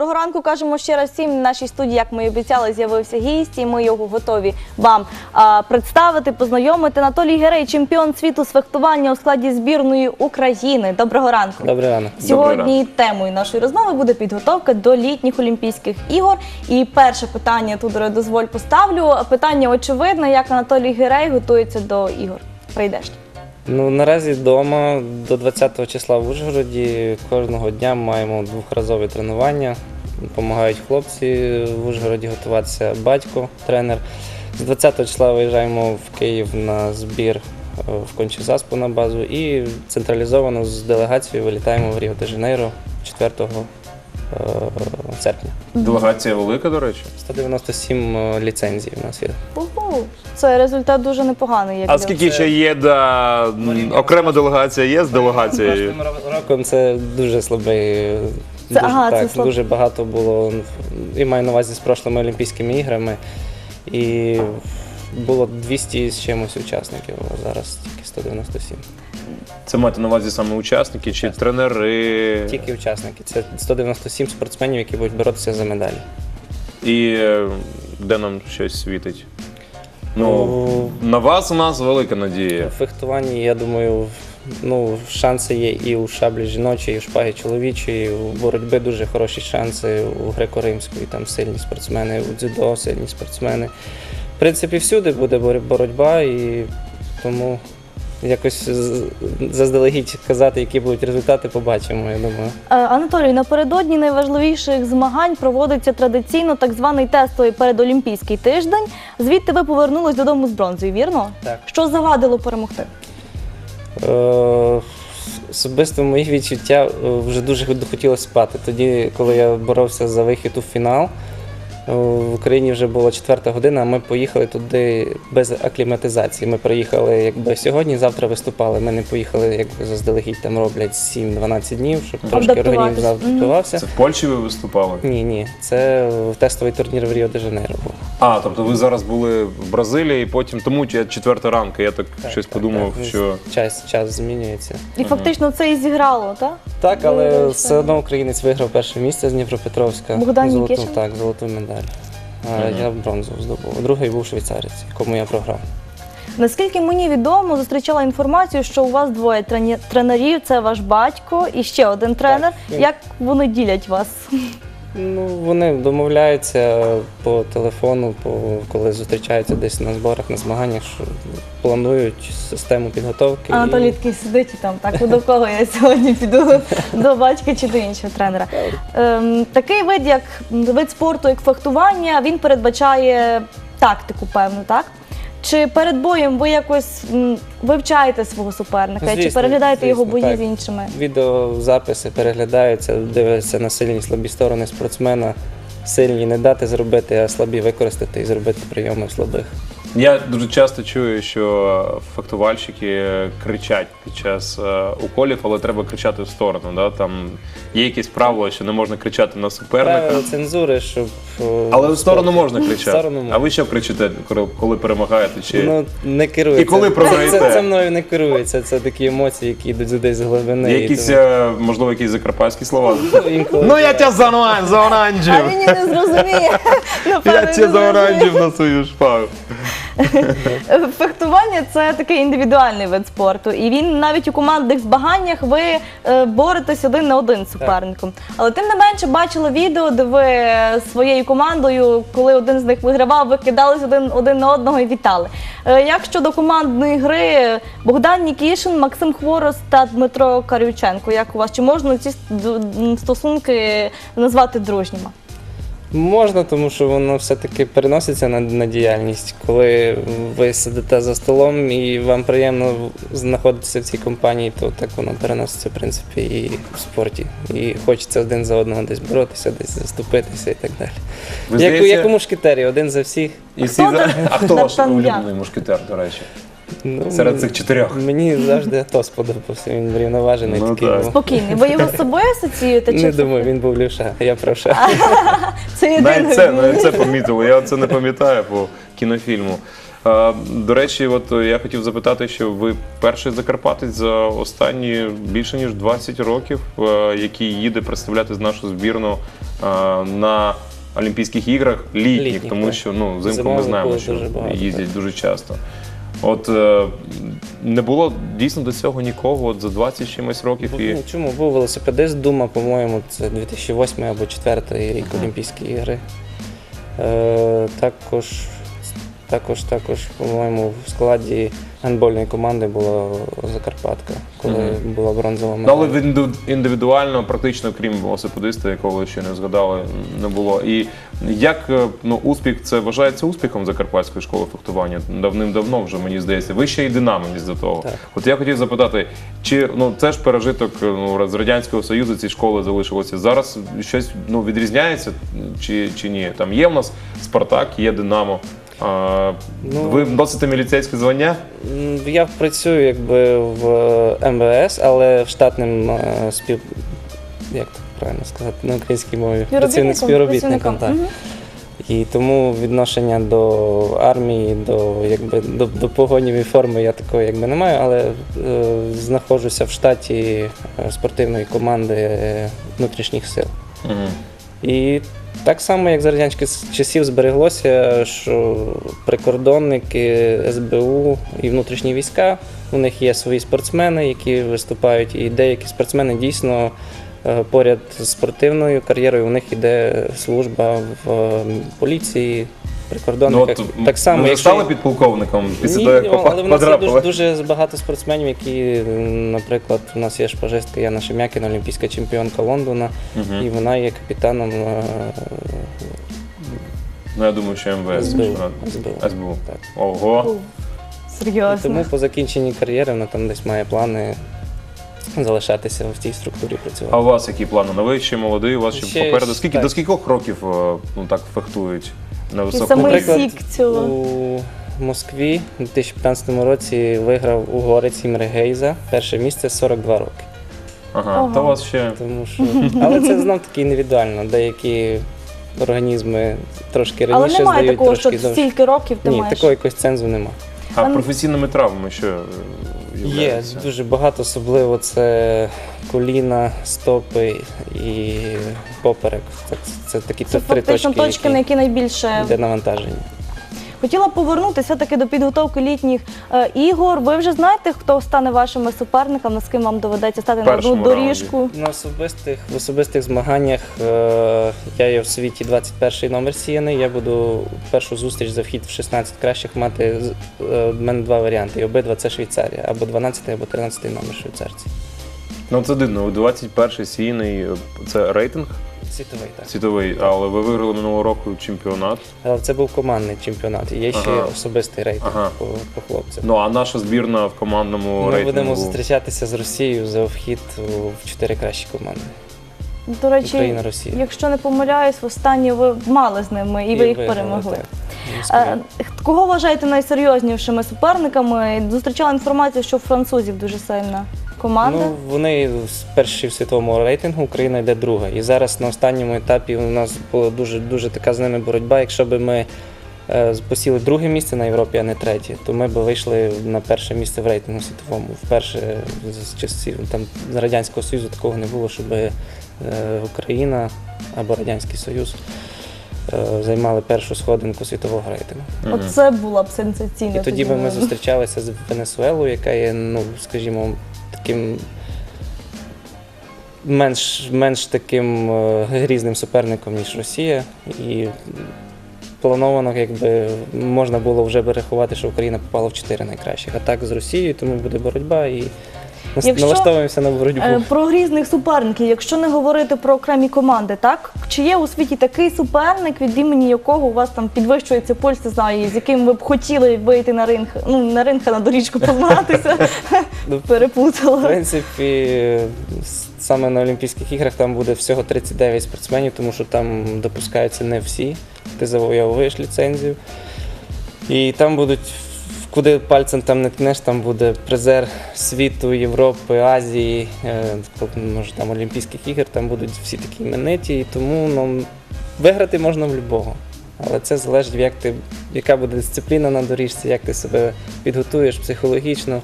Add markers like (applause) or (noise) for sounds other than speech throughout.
Доброго ранку, кажемо ще раз всім. В нашій студії, як ми і обіцяли, з'явився гість, і ми його готові вам а, представити, познайомити. Анатолій Герей, чемпіон світу з фехтування у складі збірної України. Доброго ранку. Добрий ранок. Сьогодні темою нашої розмови буде підготовка до літніх Олімпійських ігор. І перше питання Тудоре, дозволь поставлю. Питання очевидне, як Анатолій Герей готується до ігор прийдешніх. Ну наразі вдома до 20 числа в Ужгороді кожного дня маємо двохразові тренування. Допомагають хлопці в Ужгороді готуватися батько, тренер. З 20 числа виїжджаємо в Київ на збір е, в Кончезаспу на базу і централізовано з делегацією вилітаємо в Ріо де Жанейро 4 е, серпня. Делегація велика, до речі. 197 е, ліцензій у нас є. Ого, це результат дуже непоганий. Як А для скільки ще є да, м, окрема делегація є з делегацією? Ро- роком це дуже слабий. е, Це- дуже, ага, це так, слаб- дуже багато було. І маю на увазі з прошлими Олімпійськими іграми. І було 200 з чимось учасників, а зараз тільки 197. Це маєте на увазі саме учасники чи тренери? Тільки учасники. Це 197 спортсменів, які будуть боротися за медалі. І е, де нам щось світить? Ну, Ну, на вас у нас велика У надія. фехтуванні, я думаю, ну, шанси є і у шаблі жіночої, і у шпаги чоловічої, у боротьби дуже хороші шанси, у греко-римської там сильні спортсмени, у дзюдо сильні спортсмени. В принципі, всюди буде бор- боротьба і тому якось заздалегідь казати, які будуть результати, побачимо, я думаю. Е, Анатолій, напередодні найважливіших змагань проводиться традиційно так званий тестовий передолімпійський тиждень. Звідти ви повернулись додому з бронзою, вірно? Так. Що завадило перемогти? Е, Особисто мої відчуття е, вже дуже хотілося спати. Тоді, коли я боровся за вихід у фінал, в Україні вже була четверта година, ми поїхали туди без акліматизації. Ми приїхали якби сьогодні, завтра виступали. Ми не поїхали, як заздалегідь там роблять 7-12 днів, щоб трошки організм адаптувався. Це в Польщі ви виступали? Ні, ні, це в тестовий турнір в Ріо де Жанейро був. А, тобто ви зараз були в Бразилії, потім тому я четверта ранка. Я так, щось Так, подумав, так, що час, час змінюється. І фактично це і зіграло, так? Так, але Виявилося. все одно українець виграв перше місце з Дніпропетровська. Богдан золоту, Нікішин? Так, золоту медаль. А я бронзу здобув. Другий був швейцарець, якому я програв. Наскільки мені відомо, зустрічала інформацію, що у вас двоє трені- тренерів: це ваш батько і ще один тренер. він- Як вони ділять вас? Ну, вони домовляються по телефону, по, коли зустрічаються десь на зборах, на змаганнях, що планують систему підготовки. Анатолій і- такий сидить і там так, до кого я сьогодні піду до батька чи до іншого тренера. Ем, такий вид, як вид спорту, як фехтування, він передбачає тактику, певну, так? Чи перед боєм ви якось м, вивчаєте свого суперника, чи Звісно, переглядаєте його звісно, бої так. з іншими? Відеозаписи переглядаються, дивляться на сильні і слабі сторони спортсмена. Сильні не дати зробити, а слабі використати і зробити прийоми в слабих. Я дуже часто чую, що фехтувальщики кричать під час е, уколів, але треба кричати в сторону. Да? Там є якісь правила, що не можна кричати на суперника. Правила цензури, щоб. о, Але в сторону можна кричати. В сторону можна. А ви що кричите, коли- коли перемагаєте? Чи... Ну, не керується. І коли програєте? Це, це мною не керується. Це такі емоції, які йдуть десь з глибини. Є і якісь, тому- е, можливо, якісь закарпатські слова? інколи Ну я тебе за за А оранжів! він і не зрозуміє. Я Напевно, тебе не за зрозуміє. оранжів на свою шпагу. Фехтування це такий індивідуальний вид спорту, і він навіть у командних змаганнях ви е, боретесь один на один з суперником. Але тим не менше бачила відео, де ви своєю командою, коли один з них вигравав, ви кидались один, один на одного і вітали. Е, Як щодо командної гри, Богдан Нікішин, Максим Хворос та Дмитро Карюченко. Як у вас чи можна ці д- стосунки назвати дружніми? Можна, тому що воно все-таки переноситься на, на діяльність. Коли ви сидите за столом і вам приємно знаходитися в цій компанії, то так воно переноситься, в принципі, і в спорті. І хочеться один за одного десь боротися, десь заступитися і так далі. Ви Як, у- здається, як у мушкетері, один за всіх. і всі за- А хто ваш улюблений мушкетер, до речі? Ну, Серед цих чотирьох. Мені завжди Атос подобався, він врівноважений Ну, такий. так. був. Спокійний. Ви його з собою асоціюєте? Не чи думаю, він був лівша, я правша. це єдине? Навіть це, навіть це помітили. Я це не пам'ятаю по кінофільму. Е, До речі, от е, я хотів запитати, що ви перший закарпатець за останні більше ніж 20 років, е, який їде представляти нашу збірну е, на Олімпійських іграх літніх, Літніх, тому так. що ну, взимку ми Зимових знаємо, було що дуже багато, їздять дуже часто. От е, не було дійсно до цього нікого от за 20 з чимось років і Ну, чому був велосипедист Дума, по-моєму, це 2008 або 2004 рік Олімпійські ігри. Е, також, також, також, по-моєму, в складі гандбольної команди була Закарпатка, коли Мгм. була бронзова Ну, медаль. інду- індивідуально, практично, крім велосипедиста, якого ще не згадали, не було. І як е, ну, успіх це вважається успіхом Закарпатської школи фехтування давним-давно вже мені здається. Ви ще й динамець до того. Так. От я хотів запитати, чи ну це ж пережиток е, ну, з радянського союзу ці школи залишилося зараз щось ну відрізняється чи, чи ні? Там є в нас Спартак, є Динамо. А, Ну, ви носите міліцейське звання? Я працюю якби в е, МВС, але в штатним е, спів... Як так правильно сказати на українській мові? Працівник співробітником, так. Мгм. І тому відношення до армії, до, якби, до, до погонів і форми я такої якби не маю, але е, знаходжуся в штаті е, спортивної команди е, внутрішніх сил. Угу. І так само, як за радянських часів збереглося, що прикордонники СБУ і внутрішні війська, у них є свої спортсмени, які виступають, і деякі спортсмени дійсно е, поряд з спортивною кар'єрою у них іде служба в поліції, прикордонниках. Ну, так само, ви якщо- стали підполковником після Ні, того, як але в нас є дуже, потрапили? дуже багато спортсменів, які, наприклад, у нас є шпажистка Яна Шем'якіна, олімпійська чемпіонка Лондона, Мгм. і вона є капітаном е, Ну, я думаю, що МВС. СБУ. СБУ. СБУ. Так. Ого. І Серйозно. тому по закінченні кар'єри вона там десь має плани залишатися в цій структурі працювати. А у вас які плани? Ну ви ще молодий, у вас ще, Ще попереду. Скільки так. до скількох років е, ну так фехтують на І високому? самий Наприклад, сік цього. У Москві у 2015 році виграв угорець Імре Гейза. Перше місце 42 роки. Ага, Ага. то у вас ще Тому що... Але це знов таки індивідуально. Деякі організми трошки Але раніше немає здають, такого, що трошки довше. стільки років ти Ні, маєш. такого якогось цензу немає. а професійними травмами що е, Є дуже багато, особливо це коліна, стопи і поперек. Це, це такі Це три фактично точки, точки, на які найбільше де навантаження. Хотіла повернутися все-таки до підготовки літніх е, ігор. Ви вже знаєте, хто стане вашими суперниками, з ким вам доведеться стати на одну першому доріжку? На особистих, в особистих змаганнях е, я є в світі 21 номер сіяний. Я буду першу зустріч за вхід в 16 кращих мати. з- е, В мене два варіанти. І обидва це Швейцарія, або 12 або 13 номер швейцарці. Ну це дивно. У 21 сійний це рейтинг Світовий так. світовий, але ви виграли минулого року чемпіонат. Це був командний чемпіонат. Є ще Ага. особистий рейтинг Ага. по, по хлопцям. Ну а наша збірна в командному Ми рейтингу. будемо зустрічатися з Росією за вхід в чотири кращі команди. До речі, Україна, Росія. якщо не помиляюсь, востаннє ви мали з ними і ви їх виграли, перемогли. так. Е, Кого вважаєте найсерйознішими суперниками? Зустрічала інформацію, що французів дуже сильна команда. Ну, вони перші в світовому рейтингу, Україна йде друга. І зараз на останньому етапі у нас була дуже, дуже така з ними боротьба. Якщо б ми е, посіли друге місце на Європі, а не третє, то ми б вийшли на перше місце в рейтингу світовому. Вперше з часів там, з Радянського Союзу такого не було, щоб е, Україна або Радянський Союз е, займали першу сходинку світового рейтингу. Оце була б сенсаційна. І тоді би ми зустрічалися з Венесуелою, яка є, ну, скажімо, таким менш, менш таким е, грізним суперником, ніж Росія. І плановано, якби можна було вже би рахувати, що Україна попала в чотири найкращих. А так з Росією, тому буде боротьба і Якщо, налаштовуємося на боротьбу. Е, Про грізних суперників, якщо не говорити про окремі команди, так чи є у світі такий суперник, від імені якого у вас там підвищується пульс, не знаю, з яким ви б хотіли вийти на ринг, ну на ринг, а на доріжку? Ну, В Переплутала. принципі, саме на Олімпійських іграх там буде всього 39 спортсменів, тому що там допускаються не всі. Ти завойовуєш ліцензію. І там будуть, куди пальцем там не ткнеш, там буде призер світу, Європи, Азії, е, тобто, може там Олімпійських ігор, там будуть всі такі імениті, і тому ну, виграти можна в любого. Але це залежить, як ти, яка буде дисципліна на доріжці, як ти себе підготуєш психологічно,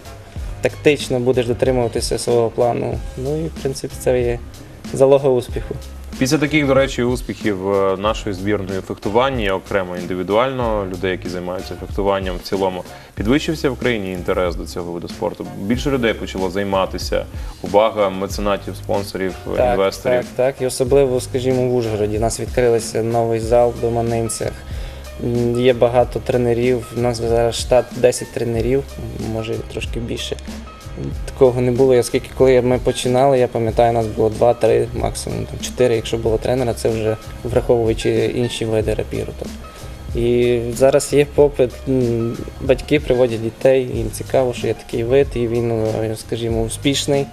тактично будеш дотримуватися свого плану. Ну і в принципі це є залога успіху. Після таких, до речі, успіхів е, нашої збірної фехтування, окремо індивідуально, людей, які займаються фехтуванням в цілому, підвищився в країні інтерес до цього виду спорту. Більше людей почало займатися. Увага меценатів, спонсорів, інвесторів. Так, так. І особливо, скажімо, в Ужгороді. У нас відкрилися новий зал в Доманинцях. Є багато тренерів. У нас зараз штат 10 тренерів, може трошки більше. Такого не було. Оскільки коли ми починали, я пам'ятаю, у нас було 2-3, максимум там, 4, якщо було тренера, це вже враховуючи інші види рапіру. І зараз є попит, батьки приводять дітей, їм цікаво, що є такий вид, і він, е, скажімо, успішний.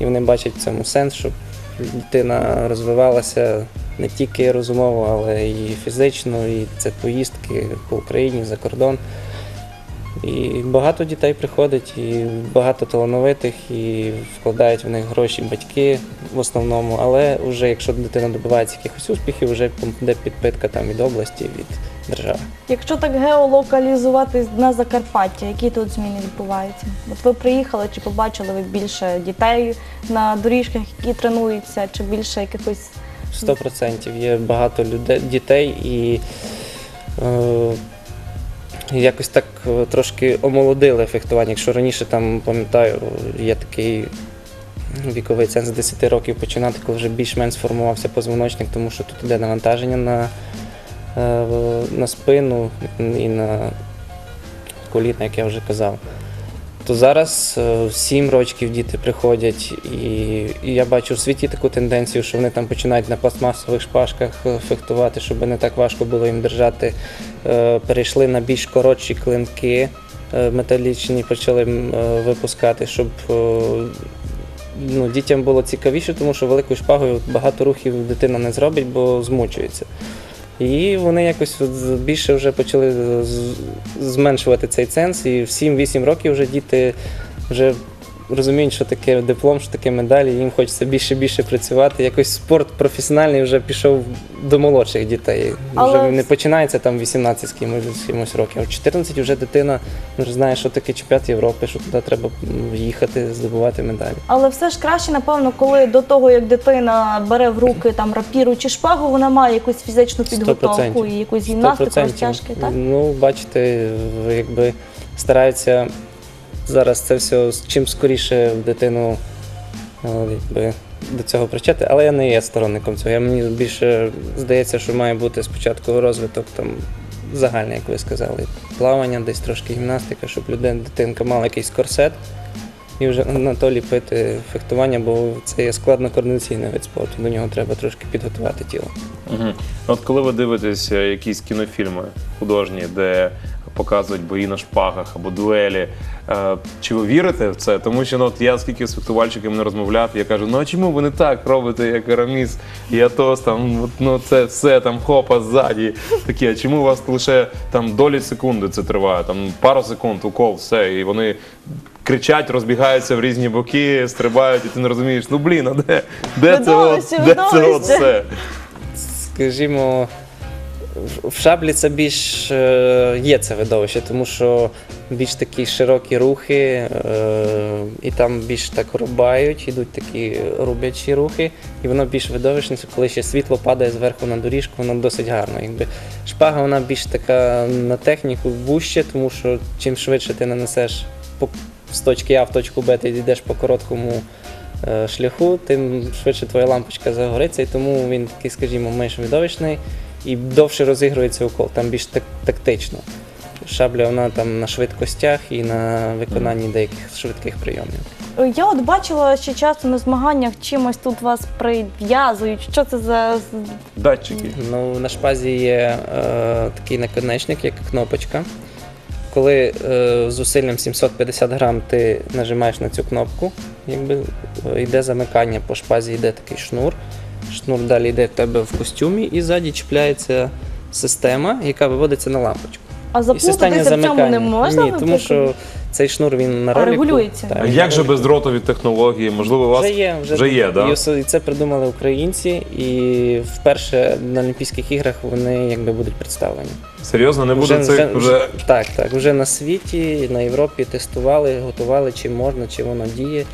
І вони бачать в цьому сенс, щоб дитина розвивалася не тільки розумово, але і фізично, і це поїздки по Україні, за кордон. І багато дітей приходить, і багато талановитих, і вкладають в них гроші батьки в основному. Але вже якщо дитина добивається якихось успіхів, вже буде підпитка там від області, від держави. Якщо так геолокалізуватись на Закарпаття, які тут зміни відбуваються? От ви приїхали, чи побачили ви більше дітей на доріжках, які тренуються, чи більше якихось Сто процентів є багато людей, дітей і е, якось так е, трошки омолодили фехтування. Якщо раніше там пам'ятаю, є такий віковий ценз з 10 років починати, коли вже більш-менш сформувався позвоночник, тому що тут іде навантаження на, е, на спину і на коліна, як я вже казав. То зараз е, 7 років діти приходять, і, і я бачу в світі таку тенденцію, що вони там починають на пластмасових шпажках е, фехтувати, щоб не так важко було їм держати. Е, Перейшли на більш коротші клинки металічні, почали випускати, щоб ну, дітям було цікавіше, тому що великою шпагою багато рухів дитина не зробить, бо змучується. І вони якось більше вже почали зменшувати цей ценз, і в 7-8 років вже діти вже розуміють, що таке диплом, що таке медалі, їм хочеться більше більше працювати. Якось спорт професіональний вже пішов до молодших дітей. Але Вже не починається там 18 з кимось, років, а 14 вже дитина вже знає, що таке чемпіонат Європи, що туди треба їхати, здобувати медалі. Але все ж краще, напевно, коли до того, як дитина бере в руки там рапіру чи шпагу, вона має якусь фізичну підготовку і якусь гімнастику, 100%. розтяжки, так? Ну, бачите, якби стараються зараз це все чим скоріше дитину е, якби, до цього привчати, але я не є сторонником цього. Я, мені більше здається, що має бути спочатку розвиток там загальний, як ви сказали, плавання, десь трошки гімнастика, щоб людина, дитинка мала якийсь корсет. І вже на то ліпити фехтування, бо це є складно координаційний вид спорту. До нього треба трошки підготувати тіло. Угу. От коли ви дивитесь е, якісь кінофільми художні, де показують бої на шпагах або дуелі, е, чи ви вірите в це? Тому що ну, от я скільки з фехтувальщиками не розмовляв, я кажу, ну а чому ви не так робите, як Араміс і Атос, там ну це все там хопа ззаді. Такі, а чому у вас лише там долі секунди це триває? Там пару секунд, укол, все, і вони. Кричать, розбігаються в різні боки, стрибають, і ти не розумієш, ну блін, а де, де це от, де це от все? скажімо, в- шаблі це більш е, є це видовище, тому що більш такі широкі рухи, е, і там більш так рубають, ідуть такі рубячі рухи, і воно більш видовищне, коли ще світло падає зверху на доріжку, воно досить гарно. Якби шпага вона більш така на техніку вужче, тому що чим швидше ти нанесеш з точки А в точку Б, ти йдеш по короткому е, шляху, тим швидше твоя лампочка загориться, і тому він такий, скажімо, менш видовищний і довше розігрується укол, там більш так, тактично. Шабля вона там на швидкостях і на виконанні деяких швидких прийомів. Я от бачила ще часто на змаганнях чимось тут вас прив'язують. Що це за Датчики. Ну, на шпазі є е, такий наконечник, як кнопочка. Коли е, зусиллям 750 грам ти нажимаєш на цю кнопку, якби е, йде замикання по шпазі, йде такий шнур. Шнур далі йде в тебе в костюмі, і ззаді чіпляється система, яка виводиться на лампочку. а заплутатися в цьому не можна? Ні, тому що Цей шнур він на А, ролику. регулюється? Так, А він як же ролику. бездротові технології? Можливо, у вас Вже є, вже, вже є, да? І це придумали українці, і вперше на Олімпійських іграх вони якби будуть представлені. серйозно не буде цих вже. Так, так. Вже на світі, на Європі тестували, готували, чи можна, чи воно діє.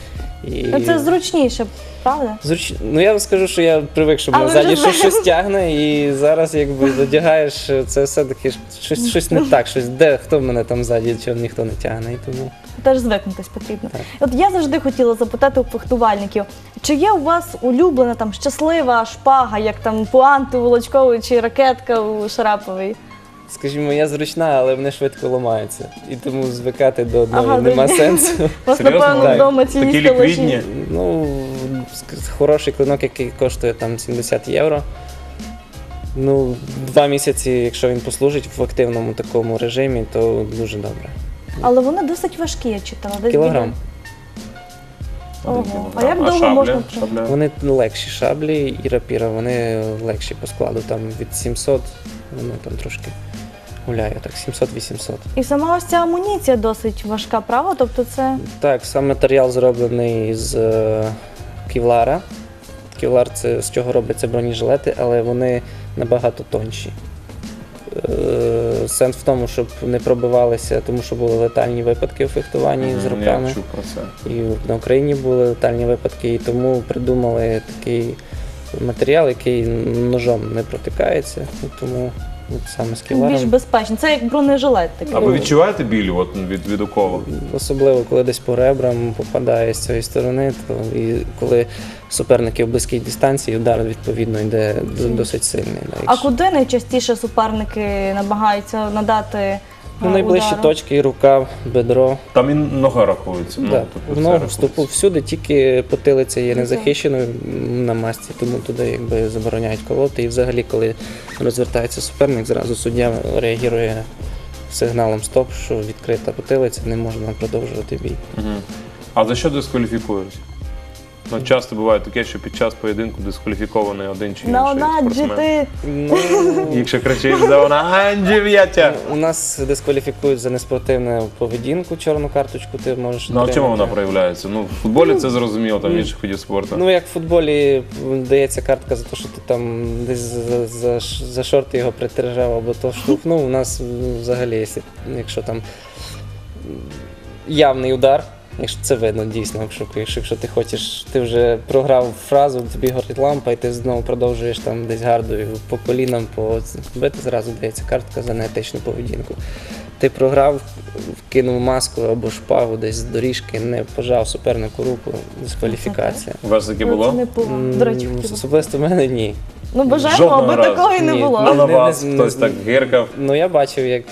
І... Ну, Це зручніше, правда? Зруч... Ну я вам скажу, що я привик, щоб А ви вже щось, знаєте. щось тягне, і зараз якби задягаєш, це все-таки щось, щось не так, щось де, хто мене там ззаді, чого ніхто не тягне. І тому Теж звикнутись потрібно. Так. От я завжди хотіла запитати у фехтувальників, чи є у вас улюблена там щаслива шпага, як там пуанти у Волочкової чи ракетка у Шараповій? Скажімо, я зручна, але вони швидко ламаються. І тому звикати до одної Ага, нема друзі. сенсу. У вас, Серйозно? напевно, Так. вдома ці Такі ліквідні? Ну, ск- хороший клинок, який коштує там 70 євро. Ну, два місяці, якщо він послужить в активному такому режимі, то дуже добре. Але вони досить важкі, я читала. Десь Кілограм. біля- Один Ого. кілограм. А як довго шабля? можна Шабля? Вони легші шаблі і рапіра, вони легші по складу. Там від 700, воно там трошки гуляє, так, 700-800. І сама ось ця амуніція досить важка, правда? Тобто це Так, сам матеріал зроблений з е, кевлара. Кевлар це з чого робляться бронежилети, але вони набагато тонші. Е, Сенс в тому, щоб не пробивалися, тому що були летальні випадки у фехтуванні з Мгм, руками. Чув про це. І на Україні були летальні випадки, і тому придумали такий матеріал, який ножом не протикається. І тому саме з більш кевларом, безпечно. Це як бронежилет такий. А ви відчуваєте біль от, від, від уколу? особливо коли десь по ребрам попадає з цієї сторони, то і коли суперники в близькій дистанції, удар відповідно йде до- досить сильний. да, А якщо- куди найчастіше суперники намагаються надати Ну, найближчі удару? точки, рука, бедро. Там і нога рахується. да, Ну, в ногу, в рахується. стопу, всюди, тільки потилиця є Ну, незахищеною на масці, тому туди якби забороняють колоти. І взагалі, коли розвертається суперник, зразу суддя реагує сигналом стоп, що відкрита потилиця, не можна продовжувати бій. Мгм. А за що дискваліфікують? Ну, часто буває таке, що під час поєдинку дискваліфікований один чи На інший онаджі спортсмен. ти Ну, (laughs) Якщо кричиш за онаджі в'ятя. У нас дискваліфікують за неспортивну поведінку, чорну карточку ти можеш. Ну а в чому вона проявляється? Ну, в футболі це зрозуміло, там в інших видів спорту. Ну, як в футболі дається картка за те, що ти там десь за, за, за шорти його притержав або то штовхнув. У нас м, взагалі, якщо, якщо там м, явний удар, якщо це видно дійсно, якщо, якщо, ти хочеш, ти вже програв фразу, тобі горить лампа, і ти знову продовжуєш там десь гардою по колінам по бити, зразу дається картка за неетичну поведінку. Ти програв, вкинув маску або шпагу десь з доріжки, не пожав супернику руку, дискваліфікація. У вас таке Ну, було? не було. До речі, Особисто в мене ні. Ну бажаємо, Жодного аби разу. такого і не Ні. було. Але на вас не- хтось не- так гиркав. Ну я бачив, як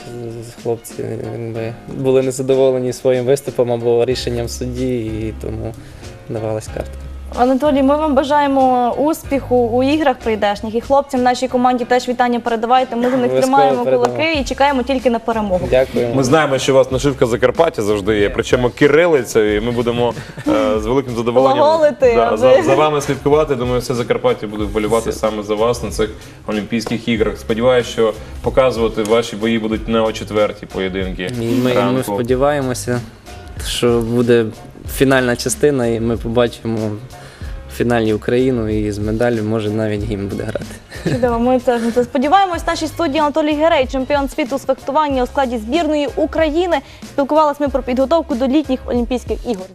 хлопці якби, були незадоволені своїм виступом або рішенням судді, і тому давалась картка. Анатолій, ми вам бажаємо успіху у іграх прийдешніх і хлопцям нашій команді теж вітання передавайте. Ми за них Обов'язково тримаємо передамо. кулаки і чекаємо тільки на перемогу. Дякуємо. Ми знаємо, що у вас нашивка Закарпаття завжди є, причому кирилицею, і ми будемо е, з великим задоволенням Глаголити, да, аби- за, за вами слідкувати. Думаю, все Закарпаття буде вболівати саме за вас на цих Олімпійських іграх. Сподіваюся, що показувати ваші бої будуть не о четвертій поєдинки. І ми, і ми ранку. сподіваємося, що буде фінальна частина, і ми побачимо фіналі Україну і з медаллю, може навіть гімн буде грати. Чудово, ми теж це сподіваємось. Нашій студії Анатолій Герей, чемпіон світу з фехтування у складі збірної України. Спілкувалися ми про підготовку до літніх Олімпійських ігор.